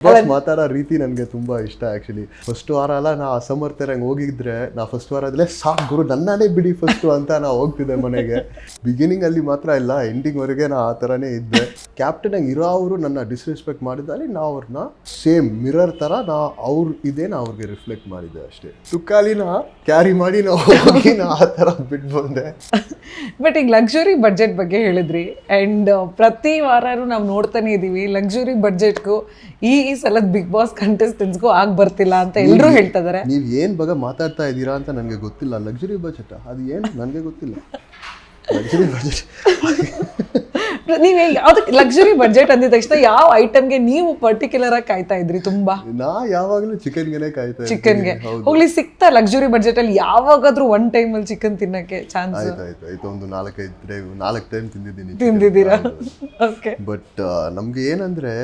Boss ಮಾತಾಡೋ ರೀತಿ ನನಗೆ ತುಂಬ ಇಷ್ಟ ಆ್ಯಕ್ಚುಲಿ ಫಸ್ಟ್ ವಾರ ಎಲ್ಲ ನಾ ಅಸಮರ್ಥರಂಗೆ ಹೋಗಿದ್ರೆ ನಾ ಫಸ್ಟ್ ವಾರ ಆದ್ಮೇಲೆ ಸಾಕು ಗುರು ನನ್ನನೇ ಬಿಡಿ ಫಸ್ಟು ಅಂತ ನಾ ಹೋಗ್ತಿದ್ದೆ ಮನೆಗೆ. ಬಿಗಿನಿಂಗ್ ಅಲ್ಲಿ ಮಾತ್ರ ಇಲ್ಲ ಎಂಡಿಂಗ್ ವರೆಗೆ ನಾ ಆ ಥರನೇ ಇದ್ದೆ. ಕ್ಯಾಪ್ಟನ್ ಆಗಿ ಇರೋ ಅವರು ನನ್ನ ಡಿಸ್ರೆಸ್ಪೆಕ್ಟ್ ಮಾಡಿದ್ದಾರೆ ನಾ ಅವ್ರನ್ನ ಸೇಮ್ ಮಿರರ್ ಥರ ನಾ ಅವ್ರ ಇದೇ ನಾ ಅವ್ರಿಗೆ ರಿಫ್ಲೆಕ್ಟ್ ಮಾಡಿದ್ದೆ ಅಷ್ಟೇ. ತುಕ್ಕಾಲಿನ ಕ್ಯಾರಿ ಮಾಡಿ ನಾವು ಹೋಗಿ ನಾ ಆ ಥರ ಬಿಟ್ಟು ಬಂದೆ ಬಟ್ ಈಗ ಲಕ್ಸುರಿ ಬಡ್ಜೆಟ್ ಬಗ್ಗೆ ಹೇಳಿದ್ರಿ ಆ್ಯಂಡ್ ಪ್ರತಿ ವಾರನೂ ನಾವು ನೋಡ್ತಾನೆ ಇದ್ದೀವಿ ಲಕ್ಸುರಿ ಬಡ್ಜೆಟ್ಗೂ ಈ ಸಲದ ಬಿಗ್ ಬಾಸ್ ಕಂಟೆಸ್ಟೆಂಟ್ಸ್ಗೂ ಆಗಿ ಬರ್ತಿಲ್ಲ ಅಂತ ಎಲ್ಲರೂ ಹೇಳ್ತಾ ಇದಾರೆ ನೀವು ಏನು ಬಗ್ಗೆ ಮಾತಾಡ್ತಾ ಇದ್ದೀರಾ ಅಂತ ನನಗೆ ಗೊತ್ತಿಲ್ಲ. ಲಕ್ಸುರಿ ಬಜೆಟ್ ಅದು ಏನು? ನನಗೆ ಗೊತ್ತಿಲ್ಲ. ಲಕ್ಸುರಿ ಬಜೆಟ್ ನೀವು ಅದಕ್ಕೆ ಲಕ್ಸುರಿ ಬಜೆಟ್ ಅಂದಿದ ತಕ್ಷಣ ಯಾವ ಐಟಮ್ಗೆ ನೀವು ಪರ್ಟಿಕ್ಯುಲರ್ ಆಗಿ ಕಾಯ್ತಾ ಇದ್ರಿ ತುಂಬಾ? ನಾ ಯಾವಾಗಲೂ ಚಿಕನ್ಗೆನೆ ಕಾಯ್ತಾ. ಚಿಕನ್ಗೆ ಹೋಗ್ಲಿ ಸಿಕ್ತಾ ಲಕ್ಸುರಿ ಬಜೆಟ್ ಅಲ್ಲಿ ಯಾವಾಗಾದ್ರೂ ಒನ್ ಟೈಮ್ ಅಲ್ಲಿ ಚಿಕನ್ ತಿನ್ನಕ್ಕೆ ಚಾನ್ಸ್ ಆಯ್ತು ಆಯ್ತು ಆಯ್ತು. ಒಂದು ನಾಲ್ಕೈದು ನಾಲ್ಕು ಟೈಮ್ ತಿಂದಿದ್ದೀನಿ ತಿಂದಿದ್ದೀರಾ? ಓಕೆ ಬಟ್ ನಮ್ಗೆ ಏನಂದ್ರೆ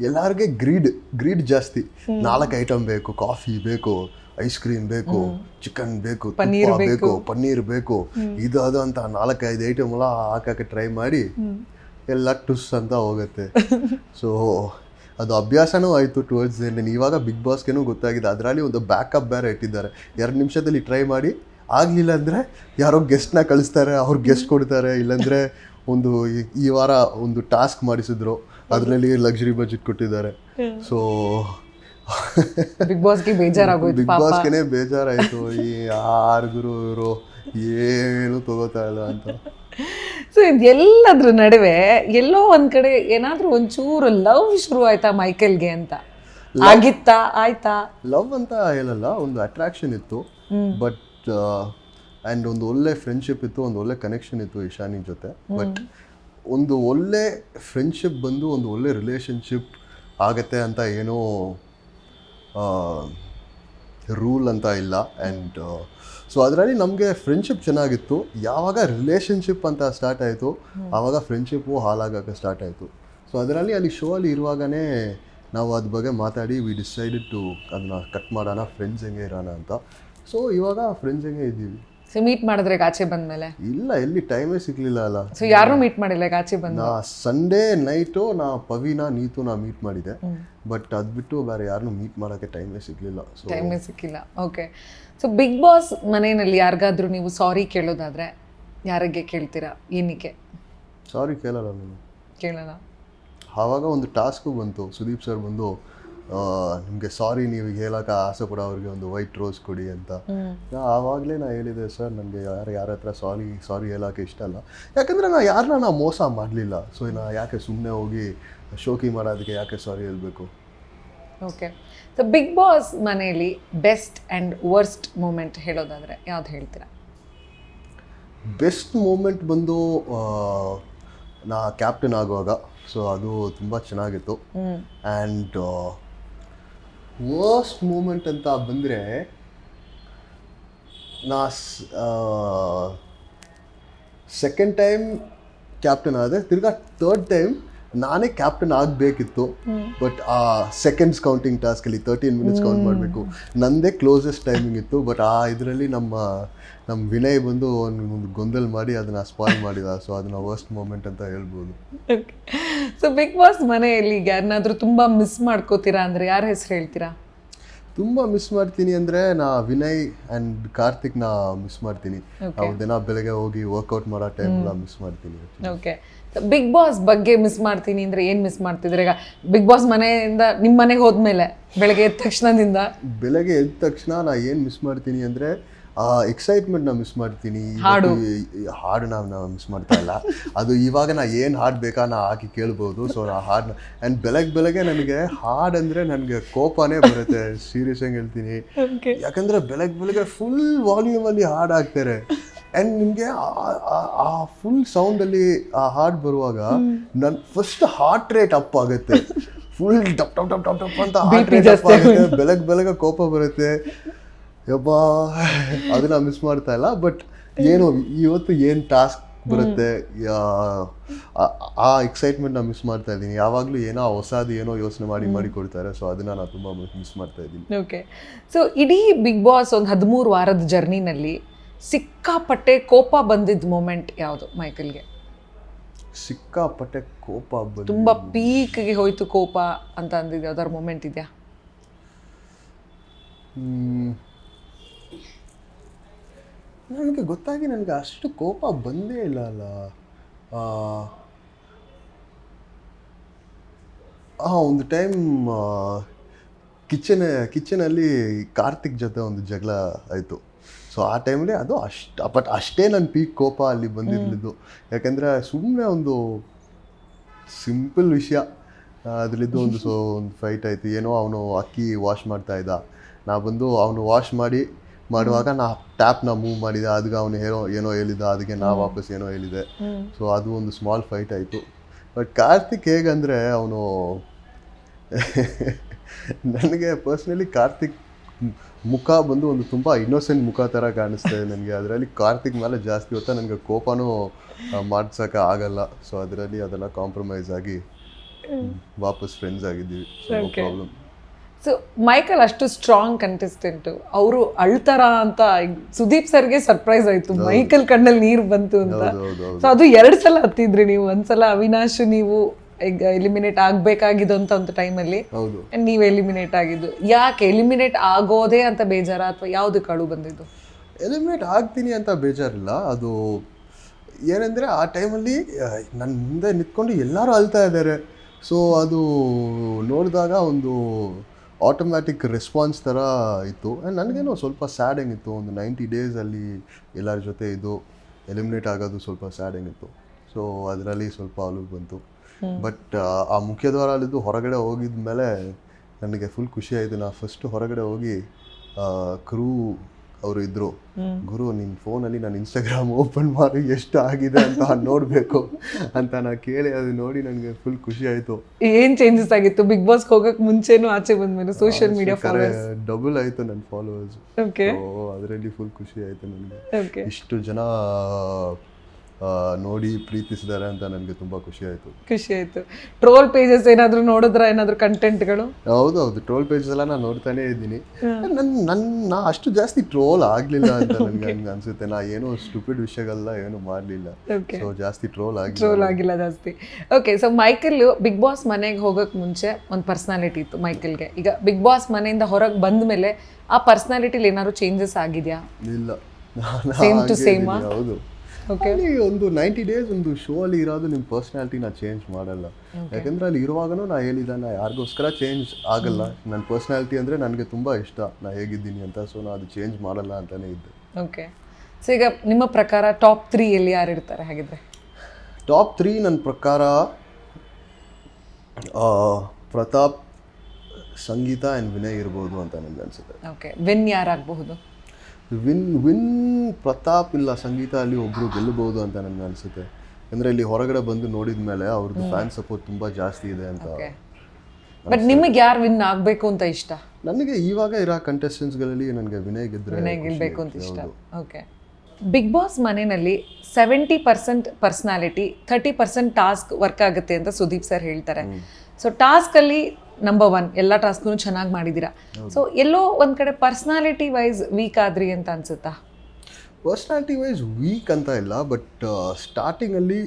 ಎಲ್ಲಾರ್ಗೆ ಗ್ರೀಡ್ ಗ್ರೀಡ್ ಜಾಸ್ತಿ. ನಾಲ್ಕು ಐಟಮ್ ಬೇಕು ಕಾಫಿ ಬೇಕು ಐಸ್ ಕ್ರೀಮ್ ಬೇಕು ಚಿಕನ್ ಬೇಕು ಪನ್ನೀರ್ ಬೇಕು. ಪನ್ನೀರ್ ಬೇಕು. ಇದು ಅದು ಅಂತ ನಾಲ್ಕೈದು ಐಟಮ್ ಎಲ್ಲ ಹಾಕಕ್ಕೆ ಟ್ರೈ ಮಾಡಿ ಎಲ್ಲ ಟುಸ್ ಅಂತ ಹೋಗುತ್ತೆ. ಸೊ ಅದು ಅಭ್ಯಾಸನೂ ಆಯಿತು ಟುವರ್ಡ್ಸ್ ಎಂಡ್ ಇವಾಗ ಬಿಗ್ ಬಾಸ್ಗೆನೂ ಗೊತ್ತಾಗಿದೆ. ಅದರಲ್ಲಿ ಒಂದು ಬ್ಯಾಕಪ್ ಬೇರೆ ಇಟ್ಟಿದ್ದಾರೆ. ಎರಡು ನಿಮಿಷದಲ್ಲಿ ಟ್ರೈ ಮಾಡಿ. ಆಗಲಿಲ್ಲ ಅಂದರೆ ಯಾರೋ ಗೆಸ್ಟ್ನ ಕಳಿಸ್ತಾರೆ ಅವ್ರು ಗೆಸ್ಟ್ ಕೊಡ್ತಾರೆ. ಇಲ್ಲಾಂದರೆ ಒಂದು ಈ- ಈ ವಾರ ಒಂದು ಟಾಸ್ಕ್ ಮಾಡಿಸಿದ್ರು. ಅದರಲ್ಲಿ ಲಕ್ಸುರಿ ಬಜೆಟ್ ಕೊಟ್ಟಿದ್ದಾರೆ. ಸೊ ಬಿಗ್ ಬಾಸ್ಗೆ ಬೇಜಾರಾಗೋಯ್ತು ಬಿಗ್ ಬಾಸ್ಗೆನೆ ಬೇಜಾರಾಯಿತು. ಈ ಆರ್ಗುರು ಗುರು ಇವರು ಏನು ತಗೋತಾ ಇಲ್ಲ ಅಂತ. ಸೊ ಎಲ್ಲದ್ರ ನಡುವೆ ಎಲ್ಲೋ ಒಂದ್ ಕಡೆ ಏನಾದ್ರೂ ಒಂಚೂರು ಲವ್ ಶುರು ಆಯ್ತಾ ಮೈಕೆಲ್ಗೆ ಅಂತ? ಆಗಿತ್ತಾ ಆಯ್ತಾ? ಲವ್ ಅಂತ ಹೇಳಲ್ಲ ಒಂದು ಅಟ್ರಾಕ್ಷನ್ ಇತ್ತು. ಬಟ್ ಆ್ಯಂಡ್ ಒಂದು ಒಳ್ಳೆ ಫ್ರೆಂಡ್ಶಿಪ್ ಇತ್ತು ಒಂದು ಒಳ್ಳೆ ಕನೆಕ್ಷನ್ ಇತ್ತು ಇಶಾನಿ ಜೊತೆ. ಬಟ್ ಒಂದು ಒಳ್ಳೆ ಫ್ರೆಂಡ್ಶಿಪ್ ಬಂದು ಒಂದು ಒಳ್ಳೆ ರಿಲೇಷನ್ಶಿಪ್ ಆಗತ್ತೆ ಅಂತ ಏನೋ ರೂಲ್ ಅಂತ ಇಲ್ಲ. ಆ್ಯಂಡ್ ಸೊ ಅದರಲ್ಲಿ ನಮಗೆ ಫ್ರೆಂಡ್ಶಿಪ್ ಚೆನ್ನಾಗಿತ್ತು. ಯಾವಾಗ ರಿಲೇಷನ್ಶಿಪ್ ಅಂತ ಸ್ಟಾರ್ಟ್ ಆಯಿತು ಆವಾಗ ಫ್ರೆಂಡ್ಶಿಪ್ಪು ಹಾಳಾಗೋಕ್ಕೆ ಸ್ಟಾರ್ಟ್ ಆಯಿತು. ಸೊ ಅದರಲ್ಲಿ ಅಲ್ಲಿ ಶೋ ಅಲ್ಲಿ ಇರುವಾಗನೇ ನಾವು ಅದ್ರ ಬಗ್ಗೆ ಮಾತಾಡಿ ವಿ ಡಿಸೈಡೆಡ್ ಟು ಅದನ್ನ ಕಟ್ ಮಾಡೋಣ ಫ್ರೆಂಡ್ಸ್ ಹೆಂಗೆ ಇರೋಣ ಅಂತ. ಸೊ ಇವಾಗ ಫ್ರೆಂಡ್ಸ್ ಹೆಂಗೆ ಇದ್ದೀವಿ? ಸೊ ಮೀಟ್ ಮಾಡಿದ್ರೆ ಗಾಚೆ ಆಚೆ ಬಂದ್ಮೇಲೆ? ಇಲ್ಲ ಎಲ್ಲಿ ಟೈಮೇ ಸಿಗ್ಲಿಲ್ಲ ಅಲ್ಲ. ಸೊ ಯಾರು ಮೀಟ್ ಮಾಡಿಲ್ಲ ಈಗ ಆಚೆ ಬಂದ? ನಾ ಸಂಡೇ ನೈಟು ನಾ ಪವಿನ ನೀತು ನಾ ಮೀಟ್ ಮಾಡಿದೆ ಬಟ್ ಅದು ಬಿಟ್ಟು ಬೇರೆ ಯಾರನ್ನೂ ಮೀಟ್ ಮಾಡೋಕ್ಕೆ ಟೈಮೇ ಸಿಗ್ಲಿಲ್ಲ. ಸೊ ಟೈಮೇ ಸಿಕ್ಕಿಲ್ಲ. ಓಕೆ ಸೊ ಬಿಗ್ ಬಾಸ್ ಮನೆಯಲ್ಲಿ ಯಾರಿಗಾದ್ರೂ ನೀವು ಸಾರಿ ಕೇಳೋದಾದ್ರೆ ಯಾರಿಗೆ ಕೇಳ್ತೀರಾ? ಏನಕ್ಕೆ? ಸಾರಿ ಕೇಳಲ್ಲ ನಾನು. ಕೇಳಲ್ಲ. ಆವಾಗ ಒಂದು ಟಾಸ್ಕು ಬಂತು. ಸುದೀಪ್ ಸರ್ ಬಂದು ನಿಮಗೆ ಸಾರಿ ನೀವು ಹೇಳೋಕೆ ಆಸೆ ಕೂಡ ಅವ್ರಿಗೆ ಒಂದು ವೈಟ್ ರೋಸ್ ಕೊಡಿ ಅಂತ. ಆವಾಗಲೇ ನಾ ಹೇಳಿದೆ ಸರ್ ನನಗೆ ಯಾರು ಯಾರ ಹತ್ರ ಸಾರಿ ಸಾರಿ ಹೇಳೋಕೆ ಇಷ್ಟ ಅಲ್ಲ ಯಾಕಂದರೆ ನಾ ಯಾರನ್ನ ನಾ ಮೋಸ ಮಾಡಲಿಲ್ಲ. ಸೊ ನಾ ಯಾಕೆ ಸುಮ್ಮನೆ ಹೋಗಿ ಶೋಕಿ ಮಾಡೋದಕ್ಕೆ ಯಾಕೆ ಸಾರಿ ಹೇಳಬೇಕು? ಓಕೆ ಸೊ ಬಿಗ್ ಬಾಸ್ ಮನೆಯಲ್ಲಿ ಬೆಸ್ಟ್ ಆ್ಯಂಡ್ ವರ್ಸ್ಟ್ ಮೂಮೆಂಟ್ ಹೇಳೋದಾದ್ರೆ ಯಾವ್ದು ಹೇಳ್ತೀರಾ? ಬೆಸ್ಟ್ ಮೂಮೆಂಟ್ ಬಂದು ನಾ ಕ್ಯಾಪ್ಟನ್ ಆಗುವಾಗ. ಸೊ ಅದು ತುಂಬ ಚೆನ್ನಾಗಿತ್ತು. ಆ್ಯಂಡ್ ವರ್ಸ್ಟ್ ಮೂಮೆಂಟ್ ಅಂತ ಬಂದರೆ ನಾ ಸೆಕೆಂಡ್ ಟೈಮ್ ಕ್ಯಾಪ್ಟನ್ ಆದರೆ ತಿರ್ಗಾ ಥರ್ಡ್ ಟೈಮ್ ನಾನೇ ಕ್ಯಾಪ್ಟನ್ ಆಗಬೇಕಿತ್ತು. ಬಟ್ ಆ ಸೆಕೆಂಡ್ಸ್ ಕೌಂಟಿಂಗ್ ಟಾಸ್ಕಲ್ಲಿ ತರ್ಟೀನ್ ಮಿನಿಟ್ಸ್ ಕೌಂಟ್ ಮಾಡಬೇಕು. ನಂದೇ ಕ್ಲೋಸೆಸ್ಟ್ ಟೈಮಿಂಗ್ ಇತ್ತು. ಬಟ್ ಆ ಇದರಲ್ಲಿ ನಮ್ಮ ನಮ್ಮ ವಿನಯ್ ಬಂದು ಒಂದು ಗೊಂದಲ ಮಾಡಿ ಅದನ್ನು ಸ್ಪಾಯ್ಲ್ ಮಾಡಿದ. ಸೊ ಅದನ್ನ ವರ್ಸ್ಟ್ ಮೂಮೆಂಟ್ ಅಂತ ಹೇಳ್ಬೋದು. ಸೊ ಬಿಗ್ ಬಾಸ್ ಮನೆಯಲ್ಲಿ ಈಗ ಯಾರನ್ನಾದ್ರೂ ತುಂಬಾ ಮಿಸ್ ಮಾಡ್ಕೋತೀರಾ ಅಂದ್ರೆ ಯಾರ ಹೆಸರು ಹೇಳ್ತೀರಾ? ತುಂಬ ಮಿಸ್ ಮಾಡ್ತೀನಿ ಅಂದರೆ ನಾ ವಿನಯ್ ಆ್ಯಂಡ್ ಕಾರ್ತಿಕ್ ನಾ ಮಿಸ್ ಮಾಡ್ತೀನಿ ಅವ್ರ ದಿನ ಬೆಳಗ್ಗೆ ಹೋಗಿ ವರ್ಕೌಟ್ ಮಾಡೋ ಟೈಮ್ ಮಿಸ್ ಮಾಡ್ತೀನಿ. ಓಕೆ ಬಿಗ್ ಬಾಸ್ ಬಗ್ಗೆ ಮಿಸ್ ಮಾಡ್ತೀನಿ ಅಂದ್ರೆ ಏನು ಮಿಸ್ ಮಾಡ್ತಿದ್ರೆ ಈಗ ಬಿಗ್ ಬಾಸ್ ಮನೆಯಿಂದ ನಿಮ್ಮ ಮನೆಗೆ ಹೋದ್ಮೇಲೆ ಬೆಳಗ್ಗೆ ಎದ್ದ ತಕ್ಷಣದಿಂದ? ಬೆಳಗ್ಗೆ ಎದ್ದ ತಕ್ಷಣ ನಾ ಏನು ಮಿಸ್ ಮಾಡ್ತೀನಿ ಅಂದರೆ ಆ ಎಕ್ಸೈಟ್ಮೆಂಟ್ ಎಕ್ಸೈಟ್ಮೆಂಟ್ನ ಮಿಸ್ ಮಾಡ್ತೀನಿ. ಹಾಡು. ಹಾಡನ್ನ ನಾ ಮಿಸ್ ಮಾಡ್ತಾ ಇಲ್ಲ. ಅದು ಇವಾಗ ನಾ ಏನು ಹಾಡು ಬೇಕಾ ನಾ ಹಾಕಿ ಕೇಳ್ಬೋದು. ಸೊ ಆ ಹಾಡನ್ನ ಆ್ಯಂಡ್ ಬೆಳಗ್ಗೆ ಬೆಳಗ್ಗೆ ನನಗೆ ಹಾಡಂದರೆ ಅಂದರೆ ನನಗೆ ಕೋಪನೇ ಬರುತ್ತೆ. ಸೀರಿಯಸ್ ಆಗಿ ಹೇಳ್ತೀನಿ. ಯಾಕಂದರೆ ಬೆಳಗ್ಗೆ ಬೆಳಗ್ಗೆ ಫುಲ್ ವಾಲ್ಯೂಮಲ್ಲಿ ಹಾಡು ಹಾಕ್ತಾರೆ. ಆ್ಯಂಡ್ ನಿಮಗೆ ಆ ಫುಲ್ ಸೌಂಡಲ್ಲಿ ಆ ಹಾಡು ಬರುವಾಗ ನನ್ನ ಫಸ್ಟ್ ಹಾರ್ಟ್ ರೇಟ್ ಅಪ್ ಆಗುತ್ತೆ. ಫುಲ್ ಡಪ್ ಡಪ್ ಟಪ್ ಟಪ್ ಟಪ್ ಅಂತ ಹಾರ್ಟ್ ರೇಟ್ ಅಪ್ ಆಗುತ್ತೆ. ಬೆಳಗ್ಗೆ ಬೆಳಗ್ಗೆ ಕೋಪ ಬರುತ್ತೆ. ಯಬ್ಬಾ ಅದನ್ನ ಮಿಸ್ ಮಾಡ್ತಾ ಇಲ್ಲ ಬಟ್ ಏನು ಇವತ್ತು ಏನು ಟಾಸ್ಕ್ ಬರುತ್ತೆ ಆ- ಎಕ್ಸೈಟ್ಮೆಂಟ್ ನಾನು ಮಿಸ್ ಮಾಡ್ತಾ ಇದ್ದೀನಿ. ಯಾವಾಗಲೂ ಏನೋ ಹೊಸದು ಏನೋ ಯೋಚನೆ ಮಾಡಿ ಮಾಡಿ ಕೊಡ್ತಾರೆ ಸೊ ಅದನ್ನ ನಾನು ತುಂಬ ಮಿಸ್ ಮಾಡ್ತಾ ಇದ್ದೀನಿ. ಓಕೆ ಸೊ ಇಡೀ ಬಿಗ್ ಬಾಸ್ ಒಂದು ಹದಿಮೂರು ವಾರದ ಜರ್ನಿನಲ್ಲಿ ಸಿಕ್ಕಾಪಟ್ಟೆ ಕೋಪ ಬಂದಿದ್ದ ಮೂಮೆಂಟ್ ಯಾವುದು ಮೈಕಲ್ಗೆ? ಸಿಕ್ಕಾಪಟ್ಟೆ ಕೋಪ ತುಂಬ ತುಂಬಾ ಪೀಕ್ಗೆ ಹೋಯ್ತು ಕೋಪ ಅಂತ ಅಂದಿದ್ದು ಯಾವ್ದಾದ್ರು ಮೂಮೆಂಟ್ ಇದೆಯಾ? ನನಗೆ ಗೊತ್ತಾಗಿ ನನಗೆ ಅಷ್ಟು ಕೋಪ ಬಂದೇ ಇಲ್ಲ ಅಲ್ಲ. ಹಾಂ ಒಂದು ಟೈಮ್ ಕಿಚನ್, ಕಿಚನಲ್ಲಿ ಕಾರ್ತಿಕ್ ಜೊತೆ ಒಂದು ಜಗಳ ಆಯಿತು. ಸೊ, ಆ ಟೈಮಲ್ಲಿ ಅದು ಅಷ್ಟು, ಬಟ್ ಅಷ್ಟೇ ನನ್ನ ಪೀಕ್ ಕೋಪ ಅಲ್ಲಿ ಬಂದಿರಲಿದ್ದು. ಯಾಕಂದರೆ ಸುಮ್ಮನೆ ಒಂದು ಸಿಂಪಲ್ ವಿಷಯ. ಅದರಲ್ಲಿದ್ದು ಒಂದು ಸೊ, ಒಂದು ಫೈಟ್ ಆಯಿತು. ಏನೋ ಅವನು ಅಕ್ಕಿ ವಾಶ್ ಮಾಡ್ತಾ ಇದ್ದ. ನಾ ಬಂದು ಅವನು ವಾಶ್ ಮಾಡಿ ಮಾಡುವಾಗ ನಾ ಟ್ಯಾಪ್ನ ಮೂವ್ ಮಾಡಿದೆ ಅದಕ್ಕೆ ಅವನು ಏನೋ ಏನೋ ಹೇಳಿದ ಅದಕ್ಕೆ ನಾ ವಾಪಸ್ ಏನೋ ಹೇಳಿದೆ. ಸೊ ಅದು ಒಂದು ಸ್ಮಾಲ್ ಫೈಟ್ ಆಯಿತು. ಬಟ್ ಕಾರ್ತಿಕ್ ಹೇಗಂದರೆ ಅವನು ನನಗೆ ಪರ್ಸ್ನಲಿ ಕಾರ್ತಿಕ್ ಮುಖ ಬಂದು ಒಂದು ತುಂಬ ಇನ್ನೋಸೆಂಟ್ ಮುಖ ಥರ ಕಾಣಿಸ್ತದೆ ನನಗೆ. ಅದರಲ್ಲಿ ಕಾರ್ತಿಕ್ ಮೇಲೆ ಜಾಸ್ತಿ ಹೊತ್ತ ನನಗೆ ಕೋಪನೂ ಮಾಡ್ಸೋಕೆ ಆಗಲ್ಲ. ಸೊ ಅದರಲ್ಲಿ ಅದೆಲ್ಲ ಕಾಂಪ್ರಮೈಸ್ ಆಗಿ ವಾಪಸ್ ಫ್ರೆಂಡ್ಸ್ ಆಗಿದ್ದೀವಿ. ಪ್ರಾಬ್ಲಮ್ ಸೊ ಮೈಕಲ್ ಅಷ್ಟು ಸ್ಟ್ರಾಂಗ್ ಕಂಟೆಸ್ಟೆಂಟ್ ಅವರು ಅಳ್ತಾರ ಅಂತ ಸುದೀಪ್ ಸರ್ಗೆ ಸರ್ಪ್ರೈಸ್ ಆಯ್ತು. ಮೈಕಲ್ ಕಣ್ಣಲ್ಲಿ ನೀರು ಬಂತು ಅಂತ. ಸೊ ಅದು ಎರಡು ಸಲ ಹತ್ತಿದ್ರಿ ನೀವು. ಒಂದ್ಸಲ ಅವಿನಾಶ್ ನೀವು ಈಗ ಎಲಿಮಿನೇಟ್ ಆಗಬೇಕಾಗಿದ್ದು ಅಂತ ಒಂದು ಟೈಮಲ್ಲಿ ಹೌದು. ನೀವು ಎಲಿಮಿನೇಟ್ ಆಗಿದ್ದು. ಯಾಕೆ ಎಲಿಮಿನೇಟ್ ಆಗೋದೇ ಅಂತ ಬೇಜಾರ ಅಥವಾ ಯಾವುದು ಕಳು ಬಂದಿದ್ದು? ಎಲಿಮಿನೇಟ್ ಆಗ್ತೀನಿ ಅಂತ ಬೇಜಾರಿಲ್ಲ. ಅದು ಏನಂದರೆ ಆ ಟೈಮಲ್ಲಿ ನನ್ನ ಮುಂದೆ ನಿಂತ್ಕೊಂಡು ಎಲ್ಲರೂ ಅಳ್ತಾ ಇದ್ದಾರೆ. ಸೊ ಅದು ನೋಡಿದಾಗ ಒಂದು ಆಟೋಮ್ಯಾಟಿಕ್ ರೆಸ್ಪಾನ್ಸ್ ಥರ ಇತ್ತು. ಆ್ಯಂಡ್ ನನಗೇನೋ ಸ್ವಲ್ಪ ಸ್ಯಾಡಿಂಗ್ ಇತ್ತು. ಒಂದು ನೈಂಟಿ ಡೇಸಲ್ಲಿ ಎಲ್ಲರ ಜೊತೆ ಇದು ಎಲಿಮಿನೇಟ್ ಆಗೋದು ಸ್ವಲ್ಪ ಸ್ಯಾಡಿಂಗ್ ಇತ್ತು. ಸೊ ಅದರಲ್ಲಿ ಸ್ವಲ್ಪ ಅಳು ಬಂತು. ಬಟ್ ಆ ಮುಖ್ಯದ್ವಾರಲ್ಲಿದ್ದು ಹೊರಗಡೆ ಹೋಗಿದ ಮೇಲೆ ನನಗೆ ಫುಲ್ ಖುಷಿ ಆಯಿತು. ನಾ ಫಸ್ಟ್ ಹೊರಗಡೆ ಹೋಗಿ ಕ್ರೂ ಅವರು ಇದ್ದರು ಗುರು ನಿನ್ನ ಫೋನಲ್ಲಿ ನಾನು ಇನ್ಸ್ಟಾಗ್ರಾಮ್ ಓಪನ್ ಮಾಡಿ ಎಷ್ಟು ಆಗಿದೆ ಅಂತ ನೋಡಬೇಕು ಅಂತ ನಾ ಕೇಳಿ ಅದು ನೋಡಿ ನನಗೆ ಫುಲ್ ಖುಷಿ ಆಯ್ತು. ಏನ್ ಚೇಂಜಸ್ ಆಗಿತ್ತು? ಬಿಗ್ ಬಾಸ್ ಹೋಗಕ್ ಮುಂಚೆನೂ ಆಚೆ ಬಂದ್ಮೇಲೆ ಸೋಷಿಯಲ್ ಮೀಡಿಯಾ ಫಾಲೋವರ್ಸ್ ಡಬಲ್ ಆಯ್ತು ನನ್ನ ಫಾಲೋವರ್ಸ್ ಓಕೆ ಅದರಲ್ಲಿ ಫುಲ್ ಖುಷಿ ಆಯ್ತು ನನಗೆ. ಇಷ್ಟು ಜನ ನೋಡಿ ಪ್ರೀತಿಸಿದ್ದಾರೆ ಅಂತ ನನಗೆ ತುಂಬ ಖುಷಿ ಆಯಿತು. ಖುಷಿ ಆಯ್ತು. ಟ್ರೋಲ್ ಪೇಜಸ್ ಏನಾದ್ರು ನೋಡಿದ್ರ? ಏನಾದ್ರು ಕಂಟೆಂಟ್ಗಳು ಹೌದು ಹೌದು ಟ್ರೋಲ್ ಪೇಜಸ್ ಎಲ್ಲ ನಾನು ನೋಡ್ತಾನೆ ಇದ್ದೀನಿ. ನನ್ನ ನನ್ನ ನಾ ಅಷ್ಟು ಜಾಸ್ತಿ ಟ್ರೋಲ್ ಆಗಲಿಲ್ಲ ಅಂತ ನನಗೆ ಹಂಗೆ ಅನ್ಸುತ್ತೆ. ನಾ ಏನೋ ಸ್ಟುಪಿಡ್ ವಿಷಯಗಳೆಲ್ಲ ಏನು ಮಾಡಲಿಲ್ಲ. ಸೊ ಜಾಸ್ತಿ ಟ್ರೋಲ್ ಆಗಿ ಟ್ರೋಲ್ ಆಗಿಲ್ಲ ಜಾಸ್ತಿ. Okay so Michael Bigg Boss ಮನೆಗೆ ಹೋಗಕ್ ಮುಂಚೆ ಒಂದು ಪರ್ಸನಾಲಿಟಿ ಇತ್ತು ಮೈಕಲ್ಗೆ ಈಗ ಬಿಗ್ ಬಾಸ್ ಮನೆಯಿಂದ ಹೊರಗೆ ಬಂದ ಮೇಲೆ ಆ ಪರ್ಸನಾಲಿಟಿಲಿ ಏನಾದ್ರು ಚೇಂಜಸ್ ಆಗಿದೆಯಾ? ಇಲ್ಲ. Same too? ಇದ್ದೀನಿ, ಹೌದು. ಅಲ್ಲಿ ಒಂದು ನೈಂಟಿ ಡೇಸ್ ಒಂದು ಶೋ ಅಲ್ಲಿ ಇರೋದು ನಿಮ್ಮ ಪರ್ಸ್ನಾಲಿಟಿನ ಚೇಂಜ್ ಮಾಡಲ್ಲ. ಯಾಕಂದ್ರೆ ಅಲ್ಲಿ ಇರುವಾಗನೂ ನಾ ಹೇಳಿದ ನಾ ಯಾರಿಗೋಸ್ಕರ ಚೇಂಜ್ ಆಗಲ್ಲ. ನನ್ನ ಪರ್ಸ್ನಾಲಿಟಿ ಅಂದರೆ ನನಗೆ ತುಂಬ ಇಷ್ಟ. ನಾ ಹೇಗಿದ್ದೀನಿ ಅಂತ ಸೊ ನಾ ಅದು ಚೇಂಜ್ ಮಾಡಲ್ಲ ಅಂತಲೇ ಇದ್ದೆ. ಓಕೆ ಸೊ ಈಗ ನಿಮ್ಮ ಪ್ರಕಾರ ಟಾಪ್ ತ್ರೀಯಲ್ಲಿ ಯಾರು ಇರ್ತಾರೆ ಹಾಗಿದ್ರೆ? ಟಾಪ್ ತ್ರೀ ನನ್ನ ಪ್ರಕಾರ ಪ್ರತಾಪ್ ಸಂಗೀತ ಆ್ಯಂಡ್ ವಿನಯ್ ಇರ್ಬೋದು ಅಂತ ನನಗೆ ಅನಿಸುತ್ತೆ. ಓಕೆ ವಿನ್ ಯಾರಾಗಬಹುದು? ವಿನ್ ವಿನ್ ಪ್ರತಾಪ್ ಇಲ್ಲ ಸಂಗೀತ ಅಲ್ಲಿ ಒಬ್ಬರು ಗೆಲ್ಲಬಹುದು ಅಂತ ನನಗೆ ಅನಿಸುತ್ತೆ. ಅಂದರೆ ಇಲ್ಲಿ ಹೊರಗಡೆ ಬಂದು ನೋಡಿದ ಮೇಲೆ ಅವ್ರದ್ದು ಫ್ಯಾನ್ ಸಪೋರ್ಟ್ ತುಂಬ ಜಾಸ್ತಿ ಇದೆ ಅಂತ ಬಟ್ ನಿಮಗೆ ಯಾರು ವಿನ್ ಆಗಬೇಕು ಅಂತ ಇಷ್ಟ? ನನಗೆ ಇವಾಗ ಇರೋ ಕಂಟೆಸ್ಟೆಂಟ್ಸ್ಗಳಲ್ಲಿ ನನಗೆ ವಿನಯ್ ಗೆದ್ರೆ ವಿನಯ್ ಗೆಲ್ಲಬೇಕು ಅಂತ ಇಷ್ಟ. ಓಕೆ ಬಿಗ್ ಬಾಸ್ ಮನೆಯಲ್ಲಿ seventy percent personality thirty percent task work ಆಗುತ್ತೆ ಅಂತ ಸುದೀಪ್ ಸರ್ ಹೇಳ್ತಾರೆ. ಸೊ ಟಾಸ್ಕಲ್ಲಿ ನಂಬರ್ ಒನ್ ಎಲ್ಲ ಟಾಸ್ಕ್ನು ಚೆನ್ನಾಗಿ ಮಾಡಿದ್ದೀರಾ ಸೊ ಎಲ್ಲೋ ಒಂದು ಕಡೆ ಪರ್ಸ್ನಾಲಿಟಿ ವೈಸ್ ವೀಕ್ ಆದ್ರಿ ಅಂತ ಅನ್ಸುತ್ತಾ? ಪರ್ಸ್ನಾಲಿಟಿ ವೈಸ್ ವೀಕ್ ಅಂತ ಇಲ್ಲ ಬಟ್ ಸ್ಟಾರ್ಟಿಂಗಲ್ಲಿ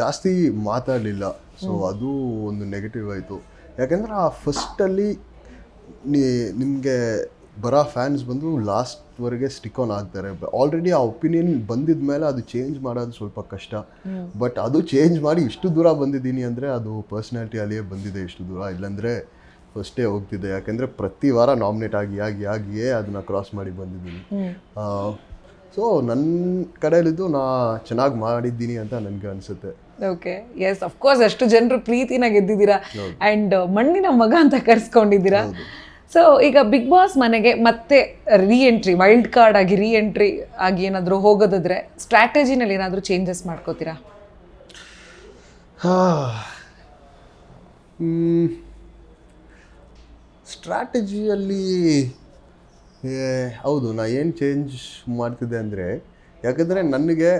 ಜಾಸ್ತಿ ಮಾತಾಡಲಿಲ್ಲ. ಸೊ ಅದು ಒಂದು ನೆಗೆಟಿವ್ ಆಯಿತು. ಯಾಕೆಂದ್ರೆ ಆ ಫಸ್ಟಲ್ಲಿ ನೀ ನಿಮಗೆ ಬರೋ ಫ್ಯಾನ್ಸ್ ಬಂದು ಲಾಸ್ಟ್ವರೆಗೆ ಸ್ಟಿಕ್ ಆನ್ ಆಗ್ತಾರೆ. ಆಲ್ರೆಡಿ ಆ ಒಪಿನಿಯನ್ ಬಂದಿದ ಮೇಲೆ ಅದು ಚೇಂಜ್ ಮಾಡೋದು ಸ್ವಲ್ಪ ಕಷ್ಟ. ಬಟ್ ಅದು ಚೇಂಜ್ ಮಾಡಿ ಇಷ್ಟು ದೂರ ಬಂದಿದ್ದೀನಿ ಅಂದರೆ ಅದು ಪರ್ಸ್ನಾಲಿಟಿ ಅಲ್ಲಿಯೇ ಬಂದಿದೆ ಇಷ್ಟು ದೂರ. ಇಲ್ಲಾಂದರೆ ಫಸ್ಟೇ ಹೋಗ್ತಿದೆ. ಯಾಕೆಂದರೆ ಪ್ರತಿ ವಾರ ನಾಮಿನೇಟ್ ಆಗಿ ಆಗಿ ಆಗಿಯೇ ಅದನ್ನ ಕ್ರಾಸ್ ಮಾಡಿ ಬಂದಿದ್ದೀನಿ. ಸೊ ನನ್ನ ಕಡೆಯಲ್ಲಿದ್ದು ನಾ ಚೆನ್ನಾಗಿ ಮಾಡಿದ್ದೀನಿ ಅಂತ ನನಗೆ ಅನಿಸುತ್ತೆ. ಓಕೆ ಎಸ್ ಅಫ್ಕೋರ್ಸ್ ಅಷ್ಟು ಜನರು ಪ್ರೀತಿನ ಗೆದ್ದಿದ್ದೀರಾ? ಆ್ಯಂಡ್ ಮಣ್ಣಿನ ಮಗ ಅಂತ ಕರ್ಸ್ಕೊಂಡಿದ್ದೀರಾ? ಸೊ ಈಗ ಬಿಗ್ ಬಾಸ್ ಮನೆಗೆ ಮತ್ತೆ ರೀ ಎಂಟ್ರಿ ವೈಲ್ಡ್ ಕಾರ್ಡ್ ಆಗಿ ರೀ ಎಂಟ್ರಿ ಆಗಿ ಏನಾದರೂ ಹೋಗೋದಾದ್ರೆ ಸ್ಟ್ರಾಟಜಿನಲ್ಲಿ ಏನಾದರೂ ಚೇಂಜಸ್ ಮಾಡ್ಕೋತೀರಾ? ಸ್ಟ್ರಾಟಜಿಯಲ್ಲಿ ಹೌದು ನಾ ಏನು ಚೇಂಜ್ ಮಾಡ್ತಿದ್ದೆ ಅಂದರೆ ಯಾಕಂದರೆ ನನಗೆ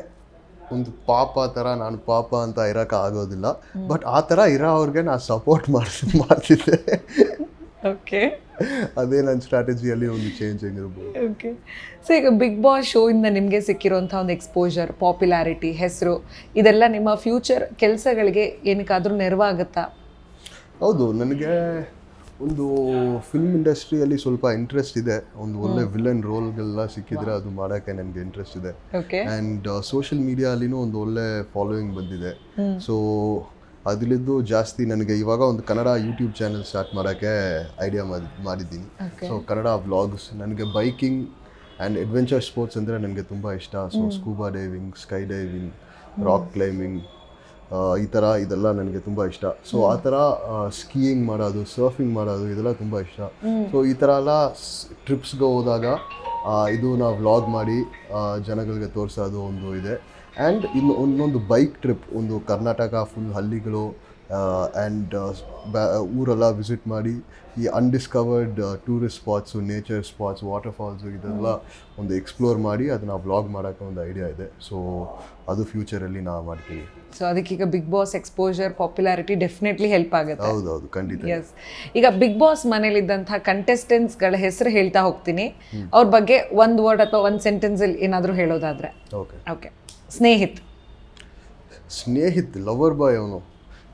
ಒಂದು ಪಾಪ ಥರ ನಾನು ಪಾಪ ಅಂತ ಇರೋಕೆ ಆಗೋದಿಲ್ಲ. ಬಟ್ ಆ ಥರ ಇರೋ ಅವ್ರಿಗೆ ನಾನು ಸಪೋರ್ಟ್ ಮಾಡಿ ಮಾಡ್ತಿದ್ದೆ. ಓಕೆ ಅದೇ ನನ್ನ ಸ್ಟ್ರಾಟಜಿಯಲ್ಲಿ ಒಂದು ಚೇಂಜ್ ಆಗಿರ್ಬೋದು ಓಕೆ ಸೊ ಈಗ ಬಿಗ್ ಬಾಸ್ ಶೋ ಇಂದ ನಿಮಗೆ ಸಿಕ್ಕಿರೋಂಥ ಒಂದು ಎಕ್ಸ್ಪೋಜರ್ ಪಾಪ್ಯುಲಾರಿಟಿ ಹೆಸರು ಇದೆಲ್ಲ ನಿಮ್ಮ ಫ್ಯೂಚರ್ ಕೆಲಸಗಳಿಗೆ ಏನಕ್ಕಾದ್ರೂ ನೆರವಾಗುತ್ತಾ? ಹೌದು ನನಗೆ ಒಂದು ಫಿಲ್ಮ್ ಇಂಡಸ್ಟ್ರಿಯಲ್ಲಿ ಸ್ವಲ್ಪ ಇಂಟ್ರೆಸ್ಟ್ ಇದೆ. ಒಂದು ಒಳ್ಳೆ ವಿಲನ್ ರೋಲ್ಗೆಲ್ಲ ಸಿಕ್ಕಿದ್ರೆ ಅದು ಮಾಡೋಕ್ಕೆ ನನಗೆ ಇಂಟ್ರೆಸ್ಟ್ ಇದೆ. ಓಕೆ ಆ್ಯಂಡ್ ಸೋಷಿಯಲ್ ಮೀಡಿಯಾಲಿನೂ ಒಂದು ಒಳ್ಳೆ ಫಾಲೋಯಿಂಗ್ ಬಂದಿದೆ. ಸೊ ಅದರಲ್ಲಿದ್ದು ಜಾಸ್ತಿ ನನಗೆ ಇವಾಗ ಒಂದು ಕನ್ನಡ ಯೂಟ್ಯೂಬ್ ಚಾನೆಲ್ ಸ್ಟಾರ್ಟ್ ಮಾಡೋಕ್ಕೆ ಐಡಿಯಾ ಮಾಡಿ ಮಾಡಿದ್ದೀನಿ. ಸೊ ಕನ್ನಡ ವ್ಲಾಗ್ಸ್ ನನಗೆ ಬೈಕಿಂಗ್ ಆ್ಯಂಡ್ ಅಡ್ವೆಂಚರ್ ಸ್ಪೋರ್ಟ್ಸ್ ಅಂದರೆ ನನಗೆ ತುಂಬ ಇಷ್ಟ. So scuba diving sky diving rock climbing ಈ ಥರ ಇದೆಲ್ಲ ನನಗೆ ತುಂಬ ಇಷ್ಟ. ಸೊ ಆ ಥರ ಸ್ಕೀಯಿಂಗ್ ಮಾಡೋದು ಸರ್ಫಿಂಗ್ ಮಾಡೋದು ಇದೆಲ್ಲ ತುಂಬ ಇಷ್ಟ. ಸೊ ಈ ಥರ ಎಲ್ಲ ಟ್ರಿಪ್ಸ್ಗೆ ಹೋದಾಗ ಇದು ನಾವು ವ್ಲಾಗ್ ಮಾಡಿ ಜನಗಳಿಗೆ ತೋರಿಸೋದು ಒಂದು ಇದೆ. ಆ್ಯಂಡ್ ಇನ್ನು ಒಂದೊಂದು ಬೈಕ್ ಟ್ರಿಪ್ ಒಂದು ಕರ್ನಾಟಕ ಫುಲ್ ಹಳ್ಳಿಗಳು ಆ್ಯಂಡ್ ಊರೆಲ್ಲ ವಿಸಿಟ್ ಮಾಡಿ ಈ undiscovered tourist spots nature spots water falls ಇದೆಲ್ಲ ಒಂದು ಎಕ್ಸ್ಪ್ಲೋರ್ ಮಾಡಿ ಅದನ್ನ ವ್ಲಾಗ್ ಮಾಡೋಕ್ಕೆ ಒಂದು ಐಡಿಯಾ ಇದೆ. ಸೊ ಅದು ಫ್ಯೂಚರಲ್ಲಿ ನಾವು ಮಾಡ್ತೀವಿ. So ಅದಕ್ಕೀಗ Bigg Boss exposure popularity definitely help ಆಗುತ್ತೆ. ಹೌದೌದು ಖಂಡಿತ. ಎಸ್ ಈಗ ಬಿಗ್ ಬಾಸ್ ಮನೇಲಿದ್ದಂಥ ಕಂಟೆಸ್ಟೆಂಟ್ಸ್ಗಳ ಹೆಸರು ಹೇಳ್ತಾ ಹೋಗ್ತೀನಿ. ಅವ್ರ ಬಗ್ಗೆ ಒಂದು ವರ್ಡ್ ಅಥವಾ ಒಂದು ಸೆಂಟೆನ್ಸಲ್ಲಿ ಏನಾದರೂ ಹೇಳೋದಾದರೆ. Okay okay Snehith. Snehith lover boy ಅವನು.